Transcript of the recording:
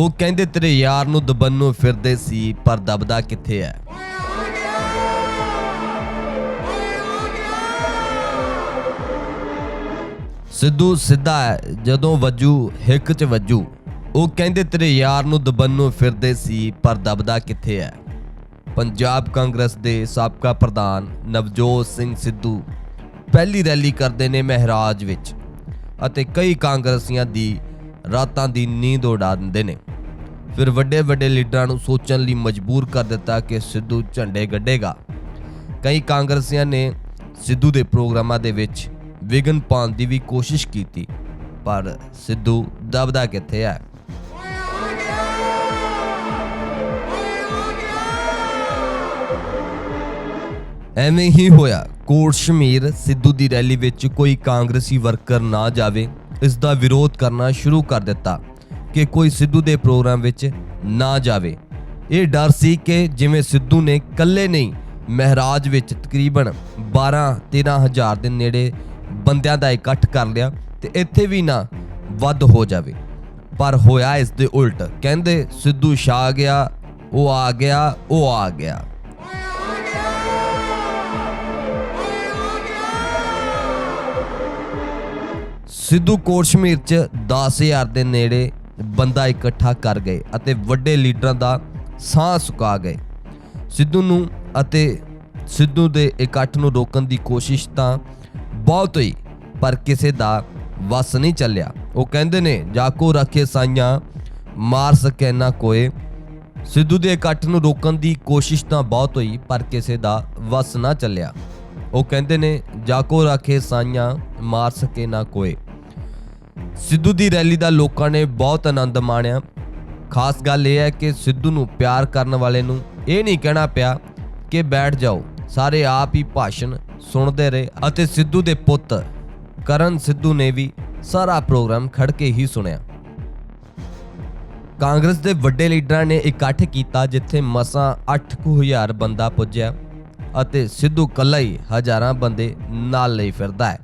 ਉਹ ਕਹਿੰਦੇ, ਤੇਰੇ ਯਾਰ ਨੂੰ ਦਬਨ ਨੂੰ ਫਿਰਦੇ ਸੀ, ਪਰ ਦਬਦਾ ਕਿੱਥੇ ਹੈ ਸਿੱਧੂ ਸਿੱਧਾ ਹੈ ਜਦੋਂ ਵੱਜੂ, ਹਿੱਕ 'ਚ ਵੱਜੂ। ਉਹ ਕਹਿੰਦੇ, ਤੇਰੇ ਯਾਰ ਨੂੰ ਦਬਨ ਨੂੰ ਫਿਰਦੇ ਸੀ, ਪਰ ਦਬਦਾ ਕਿੱਥੇ ਹੈ ਪੰਜਾਬ ਕਾਂਗਰਸ ਦੇ ਸਾਬਕਾ ਪ੍ਰਧਾਨ ਨਵਜੋਤ ਸਿੰਘ ਸਿੱਧੂ ਪਹਿਲੀ ਰੈਲੀ ਕਰਦੇ ਨੇ ਮਹਿਰਾਜ ਵਿੱਚ ਅਤੇ ਕਈ ਕਾਂਗਰਸੀਆਂ ਦੀ ਰਾਤਾਂ ਦੀ ਨੀਂਦ ਉਡਾ ਦਿੰਦੇ ਨੇ। ਫਿਰ ਵੱਡੇ ਵੱਡੇ ਲੀਡਰਾਂ ਨੂੰ ਸੋਚਣ ਲਈ ਮਜਬੂਰ ਕਰ ਦਿੱਤਾ ਕਿ ਸਿੱਧੂ ਝੰਡੇ ਗੱਡੇਗਾ। ਕਈ ਕਾਂਗਰਸੀਆਂ ਨੇ ਸਿੱਧੂ ਦੇ ਪ੍ਰੋਗਰਾਮਾਂ ਦੇ ਵਿੱਚ ਵਿਗਨ ਪਾਉਣ ਦੀ ਵੀ ਕੋਸ਼ਿਸ਼ ਕੀਤੀ, ਪਰ ਸਿੱਧੂ ਦਬਦਾ ਕਿੱਥੇ ਹੈ? ਐਵੇਂ ਹੀ ਹੋਇਆ, ਕੋਟ ਸ਼ਮੀਰ ਸਿੱਧੂ ਦੀ ਰੈਲੀ ਵਿੱਚ ਕੋਈ ਕਾਂਗਰਸੀ ਵਰਕਰ ਨਾ ਜਾਵੇ, ਇਸ ਦਾ ਵਿਰੋਧ ਕਰਨਾ ਸ਼ੁਰੂ ਕਰ ਦਿੱਤਾ। ਕਿ ਕੋਈ ਸਿੱਧੂ ਦੇ ਪ੍ਰੋਗਰਾਮ ਵਿੱਚ ਨਾ ਜਾਵੇ। ਇਹ ਡਰ ਸੀ ਕਿ ਜਿਵੇਂ ਸਿੱਧੂ ਨੇ ਇਕੱਲੇ ਨਹੀਂ, ਮਹਿਰਾਜ ਵਿੱਚ ਤਕਰੀਬਨ 12-13 ਹਜ਼ਾਰ ਦੇ ਨੇੜੇ ਬੰਦਿਆਂ ਦਾ ਇਕੱਠ ਕਰ ਲਿਆ ਤੇ ਇੱਥੇ ਵੀ ਨਾ ਵੱਧ ਹੋ ਜਾਵੇ। ਪਰ ਹੋਇਆ ਇਸ ਦੇ ਉਲਟ। ਕਹਿੰਦੇ ਸਿੱਧੂ ਛਾ ਗਿਆ, ਉਹ ਆ ਗਿਆ, ਉਹ ਆ ਗਿਆ। ਸਿੱਧੂ ਕੋਟਸ਼ਮੀਰ ਚ 10000 ਦੇ ਨੇੜੇ ਬੰਦਾ ਇਕੱਠਾ ਕਰ ਗਏ ਅਤੇ ਵੱਡੇ ਲੀਡਰਾਂ ਦਾ ਸਾਹ ਸੁਕਾ ਗਏ। ਸਿੱਧੂ ਨੂੰ ਅਤੇ ਸਿੱਧੂ ਦੇ ਇਕੱਠ ਨੂੰ ਰੋਕਣ ਦੀ ਕੋਸ਼ਿਸ਼ ਤਾਂ ਬਹੁਤ ਹੋਈ, ਪਰ ਕਿਸੇ ਦਾ ਵਸ ਨਹੀਂ ਚੱਲਿਆ। ਉਹ ਕਹਿੰਦੇ ਨੇ, ਜਾਕੋ ਰੱਖੇ ਸਾਈਆਂ, ਮਾਰ ਸਕੇ ਨਾ ਕੋਏ। ਸਿੱਧੂ ਦੇ ਇਕੱਠ ਨੂੰ ਰੋਕਣ ਦੀ ਕੋਸ਼ਿਸ਼ ਤਾਂ ਬਹੁਤ ਹੋਈ, ਪਰ ਕਿਸੇ ਦਾ ਵਸ ਨਾ ਚੱਲਿਆ। ਉਹ ਕਹਿੰਦੇ ਨੇ, ਜਾਕੋ ਰੱਖੇ ਸਾਈਆਂ, ਮਾਰ ਸਕੇ ਨਾ ਕੋਏ। ਸਿੱਧੂ ਦੀ ਰੈਲੀ ਦਾ ਲੋਕਾਂ ਨੇ ਬਹੁਤ ਆਨੰਦ ਮਾਣਿਆ। ਖਾਸ ਗੱਲ ਇਹ ਹੈ ਕਿ ਸਿੱਧੂ ਨੂੰ ਪਿਆਰ ਕਰਨ ਵਾਲੇ ਨੂੰ ਇਹ ਨਹੀਂ ਕਹਿਣਾ ਪਿਆ ਕਿ ਬੈਠ ਜਾਓ, ਸਾਰੇ ਆਪ ਹੀ ਭਾਸ਼ਣ ਸੁਣਦੇ ਰਹੇ ਅਤੇ ਸਿੱਧੂ ਦੇ ਪੁੱਤ ਕਰਨ ਸਿੱਧੂ ਨੇ ਵੀ ਸਾਰਾ ਪ੍ਰੋਗਰਾਮ ਖੜ ਕੇ ਹੀ ਸੁਣਿਆ। ਕਾਂਗਰਸ ਦੇ ਵੱਡੇ ਲੀਡਰਾਂ ਨੇ ਇਕੱਠ ਕੀਤਾ ਜਿੱਥੇ ਮਸਾਂ 8000 ਬੰਦਾ ਪੁੱਜਿਆ ਅਤੇ ਸਿੱਧੂ ਕੱਲਾ ਹੀ ਹਜ਼ਾਰਾਂ ਬੰਦੇ ਨਾਲ ਲਈ ਫਿਰਦਾ ਹੈ।